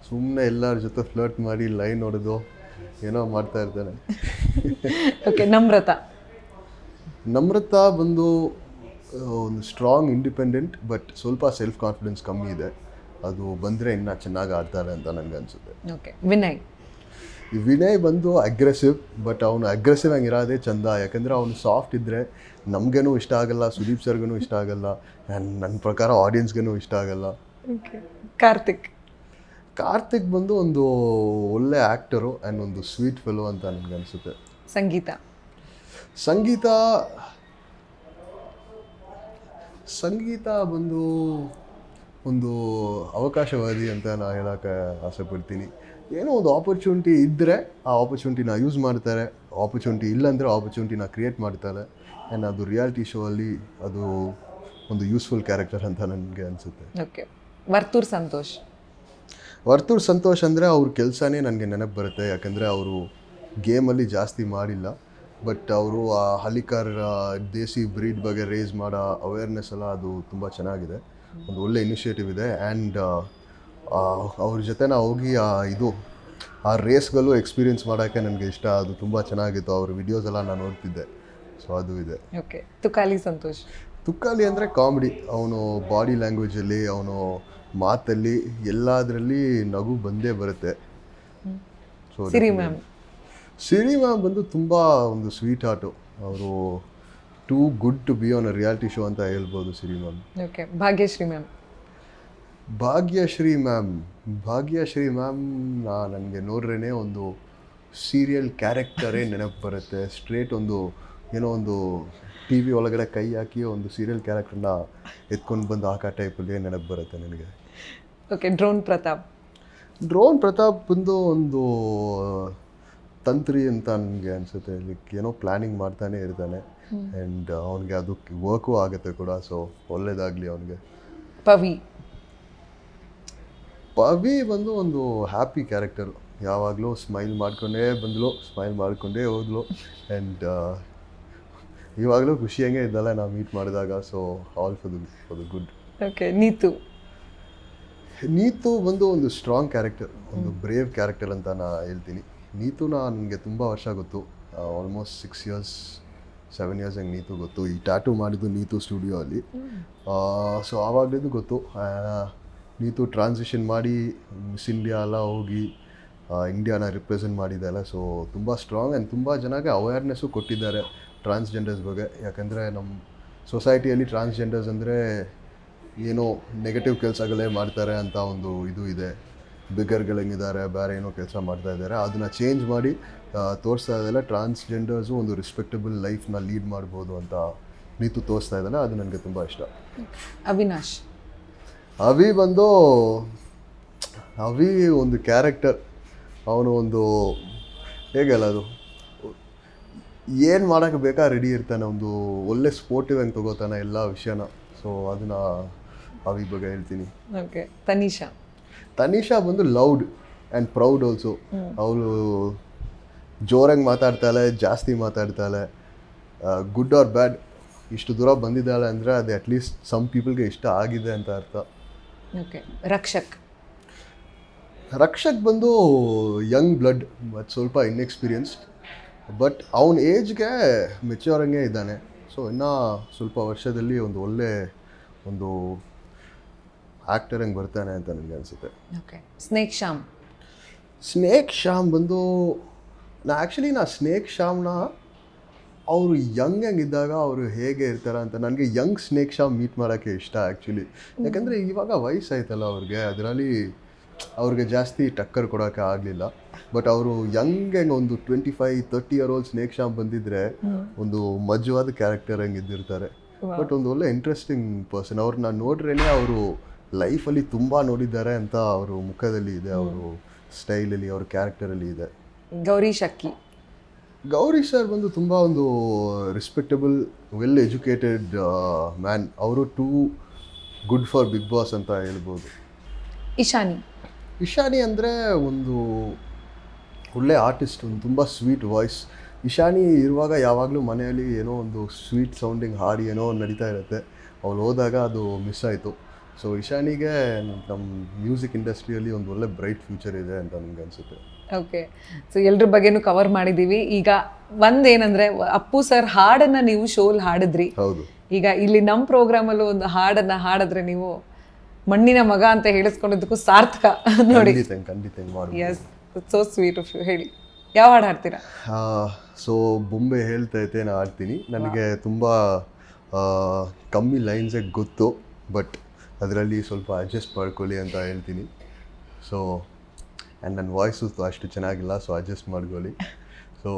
ಸುಮ್ಮನೆ ಎಲ್ಲರ ಜೊತೆ ಫ್ಲರ್ಟ್ ಮಾಡಿ ಲೈನ್ ಹೊಡೆದು ಏನೋ ಮಾಡ್ತಾ ಇರ್ತಾನೆ. ಓಕೆ ನಮ್ರತ. ನಮ್ರತಾ ಬಂದು ಒಂದು ಸ್ಟ್ರಾಂಗ್ ಇಂಡಿಪೆಂಡೆಂಟ್ ಬಟ್ ಸ್ವಲ್ಪ ಸೆಲ್ಫ್ ಕಾನ್ಫಿಡೆನ್ಸ್ ಕಮ್ಮಿ ಇದೆ. ಅದು ಬಂದರೆ ಇನ್ನೂ ಚೆನ್ನಾಗಿ ಆಡ್ತಾರೆ ಅಂತ ನನಗೆ ಅನಿಸುತ್ತೆ ಓಕೆ ವಿನಯ್. ವಿನಯ್ ಬಂದು ಅಗ್ರೆಸಿವ್ ಬಟ್ ಅವನು ಅಗ್ರೆಸಿವ್ ಆಗಿ ಇರೋದೇ ಚಂದ. ಯಾಕಂದರೆ ಅವನು ಸಾಫ್ಟ್ ಇದ್ದರೆ ನಮಗೇನು ಇಷ್ಟ ಆಗಲ್ಲ ಸುದೀಪ್ ಸರ್ಗೂ ಇಷ್ಟ ಆಗಲ್ಲ ನನ್ನ ಪ್ರಕಾರ ಆಡಿಯನ್ಸ್ಗೂ ಇಷ್ಟ ಆಗಲ್ಲ. ಕಾರ್ತಿಕ್. ಕಾರ್ತಿಕ್ ಬಂದು ಒಂದು ಒಳ್ಳೆ ಆ್ಯಕ್ಟರು ಆ್ಯಂಡ್ ಒಂದು ಸ್ವೀಟ್ ಫೆಲೋ ಅಂತ ನನಗೆ ಅನಿಸುತ್ತೆ. ಸಂಗೀತ. ಸಂಗೀತ ಸಂಗೀತ ಬಂದು ಒಂದು ಅವಕಾಶವಾದಿ ಅಂತ ನಾನು ಹೇಳೋಕ್ಕೆ ಆಸೆ ಪಡ್ತೀನಿ. ಏನೋ ಒಂದು ಆಪರ್ಚುನಿಟಿ ಇದ್ದರೆ ಆ ಆಪರ್ಚುನಿಟಿನ ಯೂಸ್ ಮಾಡ್ತಾರೆ. ಆಪರ್ಚುನಿಟಿ ಇಲ್ಲಾಂದರೆ ಆಪರ್ಚುನಿಟಿನ ಕ್ರಿಯೇಟ್ ಮಾಡ್ತಾರೆ. ಆ್ಯಂಡ್ ಅದು ರಿಯಾಲಿಟಿ ಶೋ ಅಲ್ಲಿ ಅದು ಒಂದು ಯೂಸ್ಫುಲ್ ಕ್ಯಾರೆಕ್ಟರ್ ಅಂತ ನನಗೆ ಅನಿಸುತ್ತೆ. ಓಕೆ ವರ್ತೂರ್ ಸಂತೋಷ್. ವರ್ತೂರ್ ಸಂತೋಷ್ ಅಂದರೆ ಅವ್ರ ಕೆಲಸನೇ ನನಗೆ ನೆನಪು ಬರುತ್ತೆ. ಯಾಕಂದರೆ ಅವರು ಗೇಮಲ್ಲಿ ಜಾಸ್ತಿ ಮಾಡಿಲ್ಲ. ಬಟ್ ಅವರು ಆ ಹಲಿಕಾರ್ ದೇಸಿ ಬ್ರೀಡ್ ಬಗ್ಗೆ ರೇಸ್ ಮಾಡೋ ಅವೇರ್ನೆಸ್ ಎಲ್ಲ ಅದು ತುಂಬ ಚೆನ್ನಾಗಿದೆ. ಒಂದು ಒಳ್ಳೆ ಇನಿಷಿಯೇಟಿವ್ ಇದೆ. ಆ್ಯಂಡ್ ಅವ್ರ ಜೊತೆ ನಾವು ಹೋಗಿ ಆ ಇದು ಆ ರೇಸ್ಗಳು ಎಕ್ಸ್ಪೀರಿಯೆನ್ಸ್ ಮಾಡೋಕ್ಕೆ ನನಗೆ ಇಷ್ಟ. ಅದು ತುಂಬ ಚೆನ್ನಾಗಿತ್ತು. ಅವ್ರ ವಿಡಿಯೋಸ್ ಎಲ್ಲ ನಾನು ನೋಡ್ತಿದ್ದೆ. ಸೊ ಅದು ಇದೆ. ಓಕೆ ತುಕಾಲಿ ಸಂತೋಷ್. ತುಕಾಲಿ ಅಂದರೆ ಕಾಮಿಡಿ ಅವನು ಬಾಡಿ ಲ್ಯಾಂಗ್ವೇಜಲ್ಲಿ ಅವನು ಮಾತಲ್ಲಿ ಎಲ್ಲದರಲ್ಲಿ ನಗು ಬಂದೇ ಬರುತ್ತೆ. So Siri ma'am Siri ma'am ಬಂದು ತುಂಬ ಒಂದು ಸ್ವೀಟ್ ಹಾರ್ಟು ಅವರು too good to be on a reality show ಅಂತ ಹೇಳ್ಬೋದು Siri ma'am. Okay Bhagyashree ma'am. Bhagyashree ma'am Bhagyashree ma'am ನನಗೆ ನೋಡ್ರೇ ಒಂದು ಸೀರಿಯಲ್ ಕ್ಯಾರೆಕ್ಟರೇ ನೆನಪು ಬರುತ್ತೆ. ಸ್ಟ್ರೇಟ್ ಒಂದು ಏನೋ ಒಂದು ಟಿ ವಿ ಒಳಗಡೆ ಕೈ ಹಾಕಿ ಒಂದು ಸೀರಿಯಲ್ ಕ್ಯಾರೆಕ್ಟರ್ನ ಎತ್ಕೊಂಡು ಬಂದು ಹಾಕೋ ಟೈಪಲ್ಲಿ ನೆನಪು ಬರುತ್ತೆ ನನಗೆ? Okay drone Prathap. Drone Prathap ಬಂದು ಒಂದು ತಂತ್ರಿ ಅಂತ ನನಗೆ ಅನಿಸುತ್ತೆ. ಲೈಕ್ ಏನೋ ಪ್ಲ್ಯಾನಿಂಗ್ ಮಾಡ್ತಾನೆ ಇರ್ತಾನೆ. ಆ್ಯಂಡ್ ಅವನಿಗೆ ಅದು ವರ್ಕು ಆಗುತ್ತೆ ಕೂಡ ಸೊ ಒಳ್ಳೇದಾಗಲಿ ಅವನಿಗೆ. ಪವಿ. ಪವಿ ಬಂದು ಒಂದು ಹ್ಯಾಪಿ ಕ್ಯಾರೆಕ್ಟರು ಯಾವಾಗಲೂ ಸ್ಮೈಲ್ ಮಾಡ್ಕೊಂಡೇ ಬಂದಳು ಸ್ಮೈಲ್ ಮಾಡಿಕೊಂಡೇ ಹೋದ್ಲು. ಆ್ಯಂಡ್ ಇವಾಗಲೂ ಖುಷಿಯಾಗೇ ಇದ್ದಲ್ಲ ನಾವು ಮೀಟ್ ಮಾಡಿದಾಗ so all for the for the good okay Neetu. Neetu ಬಂದು ಒಂದು ಸ್ಟ್ರಾಂಗ್ ಕ್ಯಾರೆಕ್ಟರ್ ಒಂದು ಬ್ರೇವ್ ಕ್ಯಾರೆಕ್ಟರ್ ಅಂತ ನಾ ಹೇಳ್ತೀನಿ. ನೀತು ನನಗೆ ತುಂಬ ವರ್ಷ ಗೊತ್ತು almost six years seven years ಹೆಂಗೆ ನೀತು ಗೊತ್ತು. ಈ ಟ್ಯಾಟು ಮಾಡಿದ್ದು ನೀತು ಸ್ಟುಡಿಯೋ ಅಲ್ಲಿ. ಸೊ ಆವಾಗಲಿದ್ದು ಗೊತ್ತು. ನೀತು ಟ್ರಾನ್ಸಿಷನ್ ಮಾಡಿ ಮಿಸ್ ಇಂಡಿಯಾ ಎಲ್ಲ ಹೋಗಿ ಇಂಡಿಯಾನ ರಿಪ್ರೆಸೆಂಟ್ ಮಾಡಿದ್ದೆಲ್ಲ ಸೊ ತುಂಬ ಸ್ಟ್ರಾಂಗ್ ಆ್ಯಂಡ್ ತುಂಬ ಜನಕ್ಕೆ ಅವೇರ್ನೆಸ್ಸು ಕೊಟ್ಟಿದ್ದಾರೆ ಟ್ರಾನ್ಸ್ಜೆಂಡರ್ಸ್ ಬಗ್ಗೆ. ಯಾಕಂದರೆ ನಮ್ಮ ಸೊಸೈಟಿಯಲ್ಲಿ ಟ್ರಾನ್ಸ್ಜೆಂಡರ್ಸ್ ಅಂದರೆ ಏನೋ ನೆಗೆಟಿವ್ ಕೆಲಸಗಳೇ ಮಾಡ್ತಾರೆ ಅಂತ ಒಂದು ಇದು ಇದೆ. ಬಿಗರ್ಗಳಂಗಿದ್ದಾರೆ ಬೇರೆ ಏನೋ ಕೆಲಸ ಮಾಡ್ತಾ ಇದ್ದಾರೆ ಅದನ್ನು ಚೇಂಜ್ ಮಾಡಿ ತೋರಿಸ್ತಾ ಇದ್ದಲ್ಲ ಟ್ರಾನ್ಸ್ಜೆಂಡರ್ಸು ಒಂದು ರೆಸ್ಪೆಕ್ಟಬಲ್ ಲೈಫ್ನ ಲೀಡ್ ಮಾಡ್ಬೋದು ಅಂತ ನೀತು ತೋರಿಸ್ತಾ ಇದ್ದಲ್ಲ ಅದು ನನಗೆ ತುಂಬ ಇಷ್ಟ. ಅವಿನಾಶ್. ಅವಿ ಬಂದು ಅವಿ ಒಂದು ಕ್ಯಾರೆಕ್ಟರ್ ಅವನು ಒಂದು ಹೇಗೆ ಅದು ಏನು ಮಾಡೋಕ್ಕೆ ಬೇಕಾ ರೆಡಿ ಇರ್ತಾನೆ. ಒಂದು ಒಳ್ಳೆ ಸ್ಪೋರ್ಟಿವ್ ಹೆಂಗೆ ತಗೋತಾನೆ ಎಲ್ಲ ವಿಷಯನ. ಸೊ ಅದನ್ನ ಅವಿ ಬಗ್ಗೆ ಹೇಳ್ತೀನಿ. ಓಕೆ ತನಿಷಾ. ತನಿಷಾ ಬಂದು ಲೌಡ್ ಆ್ಯಂಡ್ ಪ್ರೌಡ್ ಆಲ್ಸೋ ಅವಳು ಜೋರಾಗಿ ಮಾತಾಡ್ತಾಳೆ ಜಾಸ್ತಿ ಮಾತಾಡ್ತಾಳೆ ಗುಡ್ ಆರ್ ಬ್ಯಾಡ್ ಇಷ್ಟು ದೂರ ಬಂದಿದ್ದಾಳೆ ಅಂದರೆ ಅದು ಅಟ್ಲೀಸ್ಟ್ ಸಮ್ ಪೀಪಲ್ಗೆ ಇಷ್ಟ ಆಗಿದೆ ಅಂತ ಅರ್ಥ. ಓಕೆ ರಕ್ಷಕ್. ರಕ್ಷಕ್ ಬಂದು ಯಂಗ್ ಬ್ಲಡ್ ಮತ್ತು ಸ್ವಲ್ಪ ಇನ್ಎಕ್ಸ್ಪೀರಿಯನ್ಸ್ಡ್ ಬಟ್ ಅವನ ಏಜ್ಗೆ ಮೆಚ್ಯೂರಂಗೆ ಇದ್ದಾನೆ. ಸೊ ಇನ್ನೂ ಸ್ವಲ್ಪ ವರ್ಷದಲ್ಲಿ ಒಂದು ಒಳ್ಳೆ ಒಂದು ಆ್ಯಕ್ಟರ್ ಹಂಗೆ ಬರ್ತಾನೆ ಅಂತ ನನಗೆ ಅನಿಸುತ್ತೆ. Okay snake Shyam snake Shyam ಬಂದು ನಾ ಆ್ಯಕ್ಚುಲಿ ನಾ ಸ್ನೇಕ್ ಶ್ಯಾಮ್ನ ಅವರು ಯಂಗ್ ಹೆಂಗಿದ್ದಾಗ ಇದ್ದಾಗ ಅವರು ಹೇಗೆ ಇರ್ತಾರೆ ಅಂತ ನನಗೆ ಯಂಗ್ ಸ್ನೇಕ್ ಶ್ಯಾಮ್ ಮೀಟ್ ಮಾಡೋಕ್ಕೆ ಇಷ್ಟ ಆ್ಯಕ್ಚುಲಿ ಯಾಕಂದರೆ ಇವಾಗ ವಯಸ್ಸಾಯ್ತಲ್ಲ ಅವ್ರಿಗೆ ಅದರಲ್ಲಿ ಅವ್ರಿಗೆ ಜಾಸ್ತಿ ಟಕ್ಕರ್ ಕೊಡೋಕೆ ಆಗಲಿಲ್ಲ. ಬಟ್ ಅವರು ಯಂಗ್ ಹೆಂಗೆ ಒಂದು twenty five thirty year old snake Shyam ಬಂದಿದ್ರೆ ಒಂದು ಮಜವಾದ ಕ್ಯಾರೆಕ್ಟರ್ ಹಂಗೆ ಇದ್ದಿರ್ತಾರೆ. ಬಟ್ ಒಂದು ಒಳ್ಳೆ ಇಂಟ್ರೆಸ್ಟಿಂಗ್ ಪರ್ಸನ್ ಅವ್ರನ್ನ ನೋಡ್ರೇ ಅವರು ಲೈಫಲ್ಲಿ ತುಂಬ ನೋಡಿದ್ದಾರೆ ಅಂತ ಅವರು ಮುಖದಲ್ಲಿ ಇದೆ ಅವರು ಸ್ಟೈಲಲ್ಲಿ ಅವ್ರ ಕ್ಯಾರೆಕ್ಟರಲ್ಲಿ ಇದೆ. ಗೌರಿ ಶಕ್ಕಿ. ಗೌರಿ ಸರ್ ಬಂದು ತುಂಬ ಒಂದು ರೆಸ್ಪೆಕ್ಟಬಲ್ ವೆಲ್ ಎಜುಕೇಟೆಡ್ ಮ್ಯಾನ್ ಅವರು too good for Bigg Boss ಅಂತ ಹೇಳ್ಬೋದು. ಇಶಾನಿ. ಇಶಾನಿ ಅಂದರೆ ಒಂದು ಒಳ್ಳೆ ಆರ್ಟಿಸ್ಟ್ ಒಂದು ತುಂಬ ಸ್ವೀಟ್ ವಾಯ್ಸ್ ಇಶಾನಿ ಇರುವಾಗ ಯಾವಾಗಲೂ ಮನೆಯಲ್ಲಿ ಏನೋ ಒಂದು ಸ್ವೀಟ್ ಸೌಂಡಿಂಗ್ ಹಾಡು ಏನೋ ನಡೀತಾ ಇರುತ್ತೆ. ಅವಳು ಹೋದಾಗ ಅದು ಮಿಸ್ ಆಯಿತು. ಸೊ ಇಶಾನಿಗೆ ನಮ್ಮ ಮ್ಯೂಸಿಕ್ ಇಂಡಸ್ಟ್ರಿಯಲ್ಲಿ ಒಂದು ಒಳ್ಳೆ ಬ್ರೈಟ್ ಫ್ಯೂಚರ್ ಇದೆ ಅಂತ ನನಗೆ ಅನಿಸುತ್ತೆ. ಓಕೆ ಸೊ ಎಲ್ಲರ ಬಗ್ಗೆನೂ ಕವರ್ ಮಾಡಿದ್ದೀವಿ ಈಗ ಒಂದೇನಂದ್ರೆ ಅಪ್ಪು ಸರ್ ಹಾಡನ್ನ ನೀವು ಶೋಲ್ ಹಾಡಿದ್ರಿ. ಹೌದು. ಈಗ ಇಲ್ಲಿ ನಮ್ಮ ಪ್ರೋಗ್ರಾಮಲ್ಲೂ ಒಂದು ಹಾಡನ್ನ ಹಾಡಿದ್ರೆ ನೀವು ಮಣ್ಣಿನ ಮಗ ಅಂತ ಹೇಳಿಸ್ಕೊಂಡಿದ್ದಕ್ಕೂ ಸಾರ್ಥಕ. ನೋಡಿ. ಖಂಡಿತ yes so sweet of you ಹೇಳಿ. ಯಾವ ಹಾಡು ಹಾಡ್ತೀರಾ? ಸೊ ಬೊಂಬೆ ಹೇಳ್ತಾ ಐತೆ ನಾನು ಹಾಡ್ತೀನಿ. ನನಗೆ ತುಂಬ ಕಮ್ಮಿ ಲೈನ್ಸೇ ಗೊತ್ತು ಬಟ್ ಅದರಲ್ಲಿ ಸ್ವಲ್ಪ ಅಡ್ಜಸ್ಟ್ ಮಾಡ್ಕೊಳ್ಳಿ ಅಂತ ಹೇಳ್ತೀನಿ. ಸೊ ಆ್ಯಂಡ್ ನನ್ನ ವಾಯ್ಸು ಅಷ್ಟು ಚೆನ್ನಾಗಿಲ್ಲ ಸೊ ಅಡ್ಜಸ್ಟ್ ಮಾಡ್ಕೊಳ್ಳಿ. ಸೊ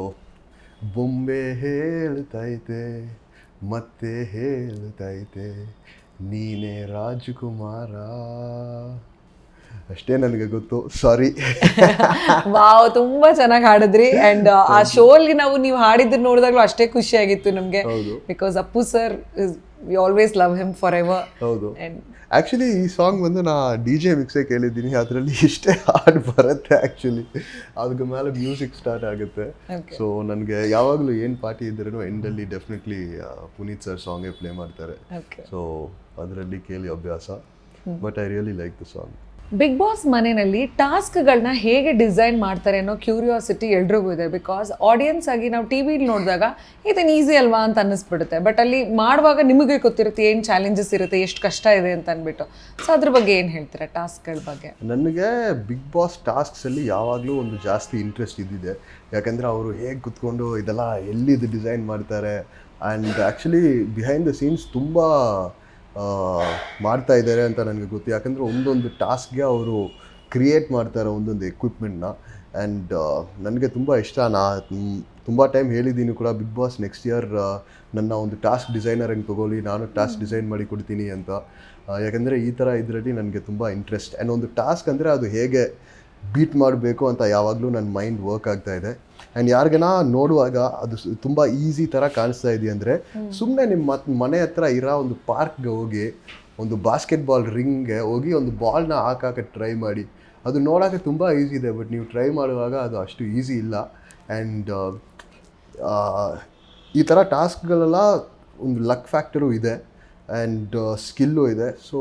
ಬೊಂಬೆ ಹೇಳ್ತೈತೆ ಮತ್ತೆ ಹೇಳ್ತೈತೆ ನೀನೇ ರಾಜಕುಮಾರ. ಅಷ್ಟೇ ನನಗೆ ಗೊತ್ತು ಸಾರಿ ವಾವ್ ತುಂಬಾ ಚೆನ್ನಾಗಿ ಹಾಡಿದ್ರಿ. ಅಂಡ್ ಆ ಶೋಲ್ಗೆ ನಾವು ನೀವು ಹಾಡಿದ್ರು ನೋಡಿದಾಗ್ಲೂ ಅಷ್ಟೇ ಖುಷಿ ಆಗಿತ್ತು ನಮಗೆ because Appu sir we always love him for ever ಹೌದು ಆ್ಯಕ್ಚುಲಿ ಈ ಸಾಂಗ್ ಬಂದು ನಾ ಡಿ ಜೆ ಮಿಕ್ಸೇ ಕೇಳಿದ್ದೀನಿ. ಅದರಲ್ಲಿ ಇಷ್ಟೇ ಹಾಡು ಬರುತ್ತೆ ಆ್ಯಕ್ಚುಲಿ ಅದ್ರ ಮೇಲೆ ಮ್ಯೂಸಿಕ್ ಸ್ಟಾರ್ಟ್ ಆಗುತ್ತೆ. ಸೊ ನನಗೆ ಯಾವಾಗಲೂ ಏನು ಪಾರ್ಟಿ ಇದ್ರೂ ಎಂಡಲ್ಲಿ ಡೆಫಿನೆಟ್ಲಿ ಪುನೀತ್ ಸರ್ ಸಾಂಗೇ ಪ್ಲೇ ಮಾಡ್ತಾರೆ. ಸೊ ಅದರಲ್ಲಿ ಕೇಳಿ ಅಭ್ಯಾಸ. But I really like the song Bigg Boss ಮನೆಯಲ್ಲಿ ಟಾಸ್ಕ್ಗಳನ್ನ ಹೇಗೆ ಡಿಸೈನ್ ಮಾಡ್ತಾರೆ ಅನ್ನೋ ಕ್ಯೂರಿಯಾಸಿಟಿ ಎಲ್ರಿಗೂ ಇದೆ. ಬಿಕಾಸ್ ಆಡಿಯನ್ಸ್ ಆಗಿ ನಾವು ಟಿ ವಿಲಿ ನೋಡಿದಾಗ ಇದನ್ನು ಈಸಿ ಅಲ್ವಾ ಅಂತ ಅನ್ನಿಸ್ಬಿಡುತ್ತೆ. ಬಟ್ ಅಲ್ಲಿ ಮಾಡುವಾಗ ನಿಮಗೆ ಗೊತ್ತಿರುತ್ತೆ ಏನು ಚಾಲೆಂಜಸ್ ಇರುತ್ತೆ, ಎಷ್ಟು ಕಷ್ಟ ಇದೆ ಅಂತ ಅಂದ್ಬಿಟ್ಟು ಸೊ ಅದ್ರ ಬಗ್ಗೆ ಏನು ಹೇಳ್ತೀರಾ ಟಾಸ್ಕ್ಗಳ ಬಗ್ಗೆ? ನನಗೆ ಬಿಗ್ ಬಾಸ್ ಟಾಸ್ಕ್ಸಲ್ಲಿ ಯಾವಾಗಲೂ ಒಂದು ಜಾಸ್ತಿ ಇಂಟ್ರೆಸ್ಟ್ ಇದ್ದಿದೆ. ಯಾಕೆಂದರೆ ಅವರು ಹೇಗೆ ಕುತ್ಕೊಂಡು ಇದೆಲ್ಲ ಎಲ್ಲಿದು ಡಿಸೈನ್ ಮಾಡ್ತಾರೆ. And actually behind the scenes ತುಂಬ ಮಾಡ್ತಾ ಇದ್ದಾರೆ ಅಂತ ನನಗೆ ಗೊತ್ತು. ಯಾಕಂದರೆ ಒಂದೊಂದು ಟಾಸ್ಕ್ಗೆ ಅವರು ಕ್ರಿಯೇಟ್ ಮಾಡ್ತಾರೆ ಒಂದೊಂದು ಎಕ್ವಿಪ್ಮೆಂಟ್ನ ಆ್ಯಂಡ್ ನನಗೆ ತುಂಬ ಇಷ್ಟ. ನಾ ತುಂಬ ಟೈಮ್ ಹೇಳಿದ್ದೀನಿ ಕೂಡ. ಬಿಗ್ ಬಾಸ್ ನೆಕ್ಸ್ಟ್ ಇಯರ್ ನನ್ನ ಒಂದು ಟಾಸ್ಕ್ ಡಿಸೈನರ್ ಹಂಗೆ ತೊಗೊಳ್ಳಿ. ನಾನು ಟಾಸ್ಕ್ ಡಿಸೈನ್ ಮಾಡಿ ಕೊಡ್ತೀನಿ ಅಂತ. ಯಾಕಂದರೆ ಈ ಥರ ಇದರಲ್ಲಿ ನನಗೆ ತುಂಬ ಇಂಟ್ರೆಸ್ಟ್ ಆ್ಯಂಡ್ ಒಂದು ಟಾಸ್ಕ್ ಅಂದರೆ ಅದು ಹೇಗೆ ಬೀಟ್ ಮಾಡಬೇಕು ಅಂತ ಯಾವಾಗಲೂ ನನ್ನ ಮೈಂಡ್ ವರ್ಕ್ ಆಗ್ತಾ ಇದೆ. ಆ್ಯಂಡ್ ಯಾರಿಗನ ನೋಡುವಾಗ ಅದು ತುಂಬ ಈಸಿ ಥರ ಕಾಣಿಸ್ತಾ ಇದೆ ಅಂದರೆ ಸುಮ್ಮನೆ ನಿಮ್ಮ ಮನೆ ಹತ್ರ ಇರೋ ಒಂದು ಪಾರ್ಕ್ಗೆ ಹೋಗಿ ಒಂದು ಬಾಸ್ಕೆಟ್ಬಾಲ್ ರಿಂಗ್ಗೆ ಹೋಗಿ ಒಂದು ಬಾಲ್ನ ಹಾಕಕ್ಕೆ ಟ್ರೈ ಮಾಡಿ. ಅದು ನೋಡೋಕ್ಕೆ ತುಂಬ ಈಸಿ ಇದೆ ಬಟ್ ನೀವು ಟ್ರೈ ಮಾಡುವಾಗ ಅದು ಅಷ್ಟು ಈಸಿ ಇಲ್ಲ. ಆ್ಯಂಡ್ ಈ ಥರ ಟಾಸ್ಕ್ಗಳೆಲ್ಲ ಒಂದು ಲಕ್ ಫ್ಯಾಕ್ಟರು ಇದೆ. ಆ್ಯಂಡ್ ಸ್ಕಿಲ್ಲು ಇದೆ. ಸೊ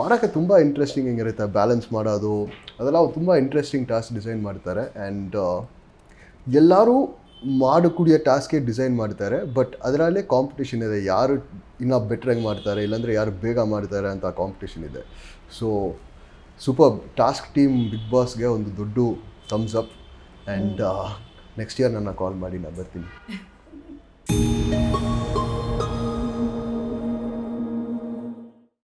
ಮಾಡೋಕ್ಕೆ ತುಂಬ ಇಂಟ್ರೆಸ್ಟಿಂಗ್ ಹೆಂಗಿರುತ್ತೆ ಬ್ಯಾಲೆನ್ಸ್ ಮಾಡೋದು. ಅದೆಲ್ಲ ತುಂಬ ಇಂಟ್ರೆಸ್ಟಿಂಗ್ ಟಾಸ್ಕ್ ಡಿಸೈನ್ ಮಾಡ್ತಾರೆ. ಆ್ಯಂಡ್ ಎಲ್ಲರೂ ಮಾಡು ಕುಡಿಯೋ ಟಾಸ್ಕೆ ಡಿಸೈನ್ ಮಾಡ್ತಾರೆ, ಬಟ್ ಅದರಲ್ಲೇ ಕಾಂಪಿಟೇಷನ್ ಇದೆ. ಯಾರು ಇನ್ನೂ ಬೆಟ್ರಾಗಿ ಮಾಡ್ತಾರೆ, ಇಲ್ಲಾಂದರೆ ಯಾರು ಬೇಗ ಮಾಡ್ತಾರೆ ಅಂತ ಕಾಂಪಿಟೇಷನ್ ಇದೆ. So super task team Bigg ಬಾಸ್ಗೆ ಒಂದು ದೊಡ್ಡ thumbs up and next year ನನ್ನ ಕಾಲ್ ಮಾಡಿ, ನಾನು ಬರ್ತೀನಿ.